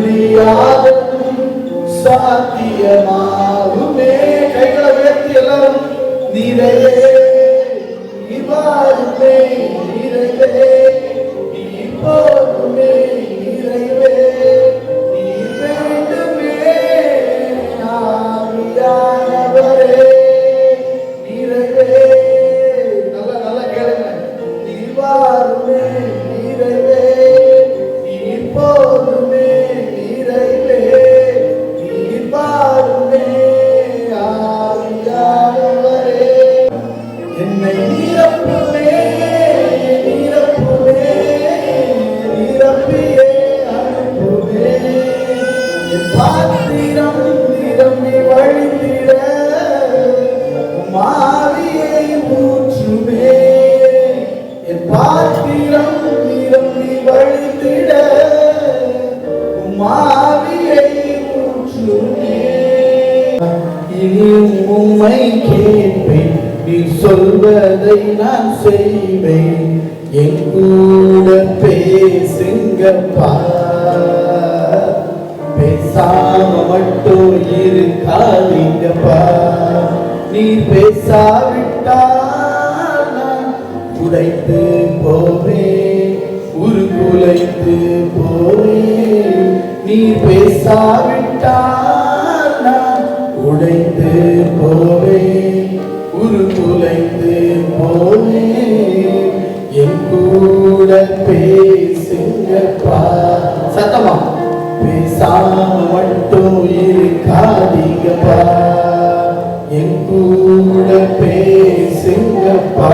முடியாததும் சாத்தியமாகுமே. கைகளை உயர்த்தி எல்லாரும் நிறைவே இவ்வாறுமே நிறைவே பாத்திரம் நிரம்பி வழிந்திட மாவியை ஊற்றுமே. என் பாத்திரம் நிரம்பி வழிந்திட மாவியை ஊற்றுமே. இனியும் உம்மை கேட்பேன் நீ சொல்வதை நான் செய்வேன். என் கூட பேசுங்கப்பா மட்டும் இருக்காதீங்கப்பா நீ பேசாவிட்டால் நான் உடைத்து போவேன் உருகுலைத்து போவேன். நீ பேசாவிட்டால் நான் உடைத்து போவேன் உருகுலைத்து போவேன். என் கூட பேசுங்கப்பா. சத்தமா? பேசாம மட்டும் இருக்காதீங்கப்பா என் கூட பேசுங்கப்பா.